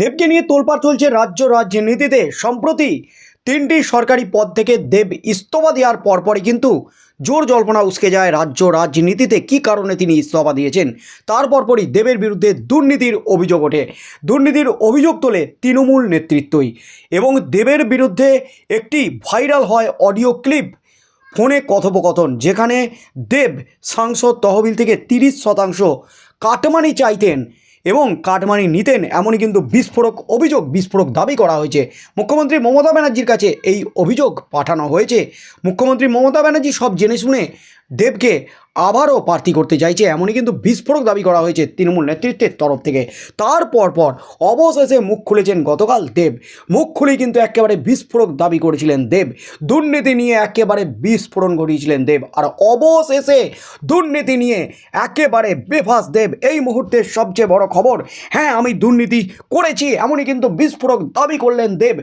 দেবকে নিয়ে তোলপাড় চলছে রাজ্য রাজনীতিতে। সম্প্রতি তিনটি সরকারি পদ থেকে দেব ইস্তফা দেওয়ার পরপরই কিন্তু জোর জল্পনা উসকে যায় রাজ্য রাজনীতিতে। কী কারণে তিনি ইস্তফা দিয়েছেন? তার পরপরই দেবের বিরুদ্ধে দুর্নীতির অভিযোগ ওঠে। দুর্নীতির অভিযোগ তোলে তৃণমূল নেতৃত্বই। এবং দেবের বিরুদ্ধে একটি ভাইরাল হয় অডিও ক্লিপ, ফোনে কথোপকথন, যেখানে দেব সাংসদ তহবিল থেকে তিরিশ শতাংশ কাটমানি চাইতেন। এবং কাটমানি নিতেন এমনই কিন্তু বিস্ফোরক অভিযোগ, বিস্ফোরক দাবি করা হয়েছে। মুখ্যমন্ত্রী মমতা ব্যানার্জির কাছে এই অভিযোগ পাঠানো হয়েছে। মুখ্যমন্ত্রী মমতা ব্যানার্জি সব জেনে শুনে দেবকে আবারও প্রার্থী করতে চাইছে, এমনই কিন্তু বিস্ফোরক দাবি করা হয়েছে তৃণমূল নেতৃত্বের তরফ থেকে। তারপর পর অবশেষে মুখ খুলেছেন গতকাল দেব। মুখ খুলেই কিন্তু একেবারে বিস্ফোরক দাবি করেছিলেন দেব। দুর্নীতি নিয়ে একেবারে বিস্ফোরণ ঘটিয়েছিলেন দেব। আর অবশেষে দুর্নীতি নিয়ে একেবারে বেফাস দেব। এই মুহূর্তের সবচেয়ে বড় খবর হ্যাঁ আমি দুর্নীতি করেছি, এমনই কিন্তু বিস্ফোরক দাবি করলেন দেব।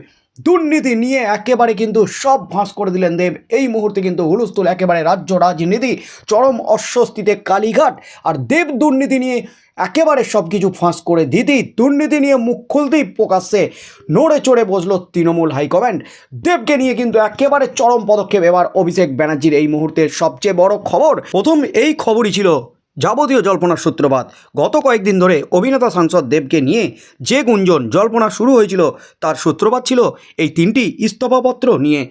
দুর্নীতি নিয়ে একেবারে কিন্তু সব ফাঁস করে দিলেন দেব। এই মুহূর্তে কিন্তু হুলস্থুল একেবারে রাজ্য রাজনীতি, চরম অস্বস্তিতে কালীঘাট আর দেব দুর্নীতি নিয়ে একেবারে সব কিছু ফাঁস করে দিতেই, দুর্নীতি নিয়ে মুখ খুলতেই প্রকাশ্যে নড়ে চড়ে বসল তৃণমূল হাইকমান্ড। দেবকে নিয়ে কিন্তু একেবারে চরম পদক্ষেপ এবার অভিষেক ব্যানার্জির এই মুহূর্তের সবচেয়ে বড় খবর। প্রথম এই খবরই ছিল যাবতীয় জল্পনার সূত্রপাত। গত কয়েকদিন ধরে অভিনেতা সাংসদ দেবকে নিয়ে যে গুঞ্জন জল্পনা শুরু হয়েছিল, তার সূত্রপাত ছিল এই তিনটি ইস্তফাপত্র নিয়ে।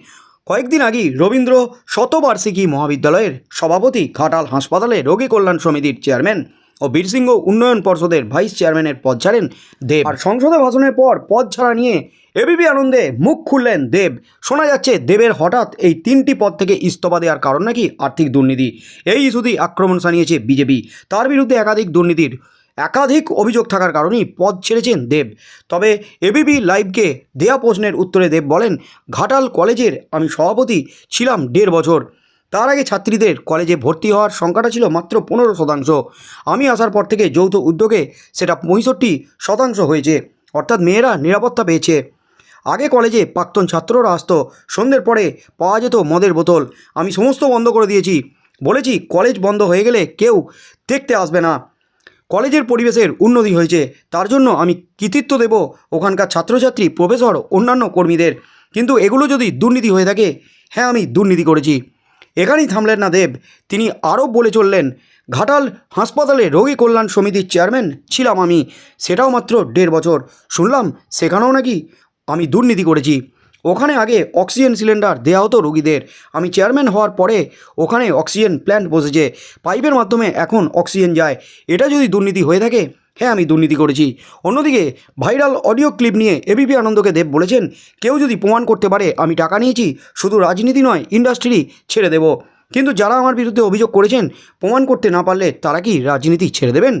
কয়েকদিন আগেই রবীন্দ্র শতবার্ষিকী মহাবিদ্যালয়ের সভাপতি ঘাটাল হাসপাতালে রোগী কল্যাণ সমিতির চেয়ারম্যান ও বীরসিংহ উন্নয়ন পর্ষদের ভাইস চেয়ারম্যানের পদ ছাড়েন দেব। আর সংসদে ভাষণের পর পদ ছাড়া নিয়ে এবিপি আনন্দে মুখ খুললেন দেব। শোনা যাচ্ছে দেবের হঠাৎ এই তিনটি পদ থেকে ইস্তফা দেওয়ার কারণ নাকি আর্থিক দুর্নীতি। এই ইস্যুতেই আক্রমণ জানিয়েছে বিজেপি। তার বিরুদ্ধে একাধিক দুর্নীতির একাধিক অভিযোগ থাকার কারণেই পদ ছেড়েছেন দেব। তবে এবিবি লাইভকে দেয়া প্রশ্নের উত্তরে দেব বলেন, ঘাটাল কলেজের আমি সভাপতি ছিলাম দেড় বছর। তার আগে ছাত্রীদের কলেজে ভর্তি হওয়ার সংখ্যাটা ছিল মাত্র পনেরো শতাংশ। আমি আসার পর থেকে যৌথ উদ্যোগে সেটা পঁয়ষট্টি শতাংশ হয়েছে। অর্থাৎ মেয়েরা নিরাপত্তা পেয়েছে। আগে কলেজে প্রাক্তন ছাত্ররা আসতো। সন্ধ্যের পরে পাওয়া যেত মদের বোতল। আমি সমস্ত বন্ধ করে দিয়েছি। বলেছি, কলেজ বন্ধ হয়ে গেলে কেউ দেখতে আসবে না। কলেজের পরিবেশের উন্নতি হয়েছে। তার জন্য আমি কৃতিত্ব দেব ওখানকার ছাত্রছাত্রী, প্রফেসর, অন্যান্য কর্মীদের। কিন্তু এগুলো যদি দুর্নীতি হয়ে থাকে হ্যাঁ আমি দুর্নীতি করেছি। এখানেই থামলেন না দেব। তিনি আরও বলে চললেন, ঘাটাল হাসপাতালে রোগী কল্যাণ সমিতির চেয়ারম্যান ছিলাম আমি। সেটাও মাত্র দেড় বছর। শুনলাম, সেখানেও নাকি আমি দুর্নীতি করেছি। ওখানে আগে অক্সিজেন সিলিন্ডার দেওয়া হতো রোগীদের। আমি চেয়ারম্যান হওয়ার পরে ওখানে অক্সিজেন প্ল্যান্ট বসেছে। পাইপের মাধ্যমে এখন অক্সিজেন যায়। এটা যদি দুর্নীতি হয়ে থাকে হ্যাঁ আমি দুর্নীতি করেছি। অন্যদিকে, ভাইরাল অডিও ক্লিপ নিয়ে এবিপি আনন্দকে দেব বলেছেন, কেউ যদি প্রমাণ করতে পারে আমি টাকা নিয়েছি, শুধু রাজনীতি নয় ইন্ডাস্ট্রি ছেড়ে দেব। কিন্তু যারা আমার বিরুদ্ধে অভিযোগ করেছেন, প্রমাণ করতে না পারলে তারা কি রাজনীতি ছেড়ে দেবেন?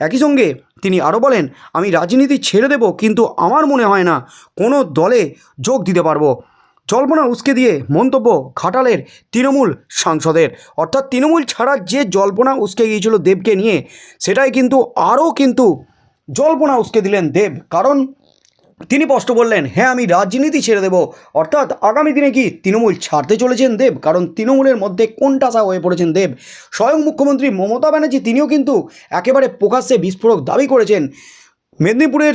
একই সঙ্গে তিনি আরও বলেন, আমি রাজনীতি ছেড়ে দেব, কিন্তু আমার মনে হয় না কোনো দলে যোগ দিতে পারব। জল্পনা উস্কে দিয়ে মন্তব্য খাটালের তৃণমূল সাংসদের। অর্থাৎ তৃণমূল ছাড়া যে জল্পনা উস্কে গিয়েছিল দেবকে নিয়ে, সেটাই কিন্তু আরও কিন্তু জল্পনা উস্কে দিলেন দেব। কারণ তিনি স্পষ্ট বললেন হ্যাঁ আমি রাজনীতি ছেড়ে দেব। অর্থাৎ আগামী দিনে কি তৃণমূল ছাড়তে চলেছেন দেব? কারণ তৃণমূলের মধ্যে কোনটাসা হয়ে পড়েছেন দেব? স্বয়ং মুখ্যমন্ত্রী মমতা ব্যানার্জি তিনিও কিন্তু একেবারে প্রকাশ্যে বিস্ফোরক দাবি করেছেন। মেদিনীপুরের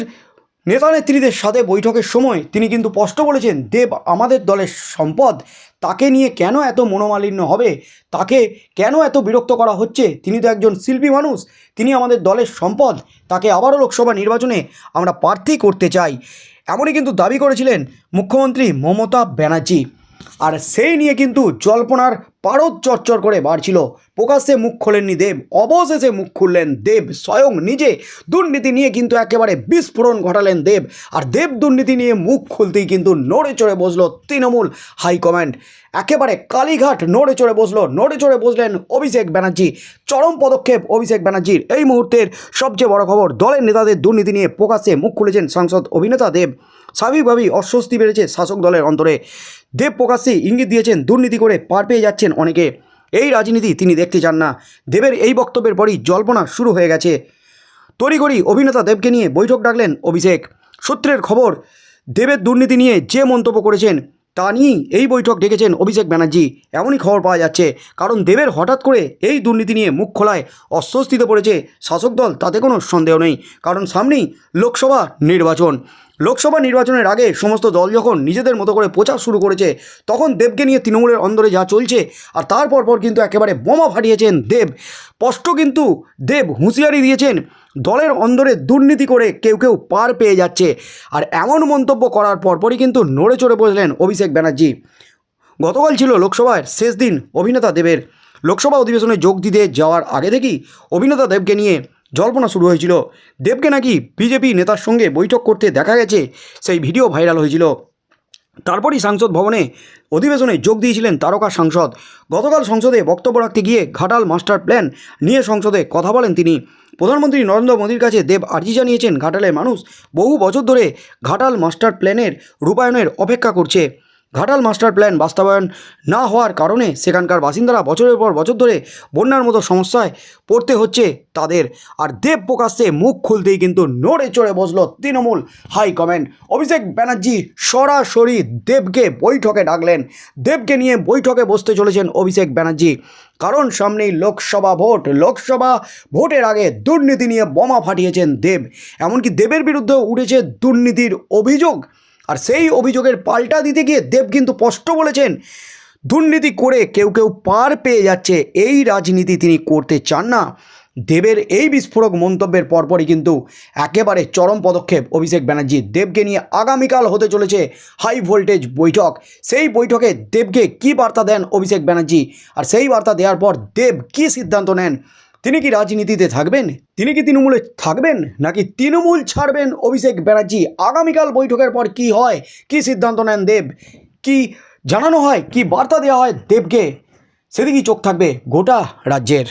নেতা নেত্রীদের সাথে বৈঠকের সময় তিনি কিন্তু স্পষ্ট বলেছেন, দেব, আমাদের দলের সম্পদ তাকে নিয়ে কেন এত মনোমালিন্য হবে? তাকে কেন এত বিরক্ত করা হচ্ছে? তিনি তো একজন শিল্পী মানুষ, তিনি আমাদের দলের সম্পদ, তাকে আবারও লোকসভা নির্বাচনে আমরা প্রার্থী করতে চাই। এমনই কিন্তু দাবি করেছিলেন মুখ্যমন্ত্রী মমতা ব্যানার্জি। আর সেই নিয়ে কিন্তু জল্পনার পারদ চরচর করে বাড়ছিল। প্রকাশ্যে মুখ খোলেননি দেব, অবশেষে মুখ খুললেন দেব, স্বয়ং নিজে দুর্নীতি নিয়ে কিন্তু একেবারে বিস্ফোরণ ঘটালেন দেব। আর দেব দুর্নীতি নিয়ে মুখ খুলতেই কিন্তু নড়ে চড়ে বসল তৃণমূল হাইকমান্ড। একেবারে কালীঘাট নড়ে চড়ে বসল, নড়ে চড়ে বসলেন অভিষেক ব্যানার্জি। চরম পদক্ষেপ অভিষেক ব্যানার্জির। এই মুহূর্তের সবচেয়ে বড় খবর, দলের নেতাদের দুর্নীতি নিয়ে প্রকাশ্যে মুখ খুলেছেন সাংসদ অভিনেতা দেব। স্বাভাবিকভাবেই অস্বস্তি বেড়েছে শাসক দলের অন্তরে। দেব প্রকাশ্যে ইঙ্গিত দিয়েছেন, দুর্নীতি করে পার পেয়ে যাচ্ছেন অনেকে। এই রাজনীতি তিনি দেখতে চান না। দেবের এই বক্তব্যের পরই জল্পনা শুরু হয়ে গেছে। তড়িঘড়ি অভিনেতা দেবকে নিয়ে বৈঠক ডাকলেন অভিষেক। সূত্রের খবর, দেবের দুর্নীতি নিয়ে যে মন্তব্য করেছেন, তা নিয়েই এই বৈঠক ডেকেছেন অভিষেক ব্যানার্জি। এমনই খবর পাওয়া যাচ্ছে। কারণ দেবের হঠাৎ করে এই দুর্নীতি নিয়ে মুখ খোলায় অস্বস্তিতে পড়েছে শাসক দল, তাতে কোনো সন্দেহ নেই। কারণ সামনেই লোকসভা নির্বাচন। লোকসভা নির্বাচনের আগে সমস্ত দল যখন নিজেদের মতো করে প্রচার শুরু করেছে, তখন দেবকে নিয়ে তৃণমূলের অন্দরে যা চলছে, আর তারপর পর কিন্তু একেবারে বোমা ফাটিয়েছেন দেব। স্পষ্ট কিন্তু দেব হুঁশিয়ারি দিয়েছেন, দলের অন্দরে দুর্নীতি করে কেউ কেউ পার পেয়ে যাচ্ছে। আর এমন মন্তব্য করার পরপরই কিন্তু নড়ে চড়ে বসলেন অভিষেক ব্যানার্জি। গতকাল ছিল লোকসভার শেষ দিন অভিনেতা দেবের। লোকসভা অধিবেশনে যোগ দিতে যাওয়ার আগে থেকেই অভিনেতা দেবকে নিয়ে জল্পনা শুরু হয়েছিল। দেবকে নাকি বিজেপি নেতার সঙ্গে বৈঠক করতে দেখা গেছে, সেই ভিডিও ভাইরাল হয়েছিল। তারপরই সাংসদ ভবনে অধিবেশনে যোগ দিয়েছিলেন তারকা সাংসদ। গতকাল সংসদে বক্তব্য রাখতে গিয়ে ঘাটাল মাস্টার প্ল্যান নিয়ে সংসদে কথা বলেন তিনি। প্রধানমন্ত্রী নরেন্দ্র মোদীর কাছে দেব আর্জি জানিয়েছেন, ঘাটালের মানুষ বহু বছর ধরে ঘাটাল মাস্টার প্ল্যানের রূপায়ণের অপেক্ষা করছে। ঘাটাল মাস্টার প্ল্যান বাস্তবায়ন না হওয়ার কারণে সেখানকার বাসিন্দারা বছরের পর বছর ধরে বন্যার মতো সমস্যায় পড়তে হচ্ছে তাদের। আর দেব প্রকাশ্যে মুখ খুলতেই কিন্তু নড়ে চড়ে বসল তৃণমূল হাই কমেন্ট অভিষেক ব্যানার্জি সরাসরি দেবকে বৈঠকে ডাকলেন। দেবকে নিয়ে বৈঠকে বসতে চলেছেন অভিষেক ব্যানার্জি। কারণ সামনেই লোকসভা ভোট। লোকসভা ভোটের আগে দুর্নীতি নিয়ে বোমা ফাটিয়েছেন দেব। এমনকি দেবের বিরুদ্ধে উঠেছে দুর্নীতির অভিযোগ। আর সেই অভিযোগের পাল্টা দিতে গিয়ে দেব কিন্তু স্পষ্ট বলেছেন, দুর্নীতি করে কেউ কেউ পার পেয়ে যাচ্ছে, এই রাজনীতি তিনি করতে চান না। দেবের এই বিস্ফোরক মন্তব্যের পরপরই কিন্তু একেবারে চরম পদক্ষেপ অভিষেক ব্যানার্জি দেবকে নিয়ে আগামীকাল হতে চলেছে হাই ভোল্টেজ বৈঠক। সেই বৈঠকে দেবকে কী বার্তা দেন অভিষেক ব্যানার্জি? আর সেই বার্তা দেওয়ার পর দেব কী সিদ্ধান্ত নেন? তিনি কি রাজনীতিতে থাকবেন? তিনি কি তৃণমূলে থাকবেন? নাকি তৃণমূল ছাড়বেন অভিষেক ব্যানার্জি? আগামীকাল বৈঠকের পর কি হয়? কি সিদ্ধান্ত নেন দেব? কি জানানো হয়? কি বার্তা দেওয়া হয় দেবকে? সেদিকেই চোখ থাকবে গোটা রাজ্যের।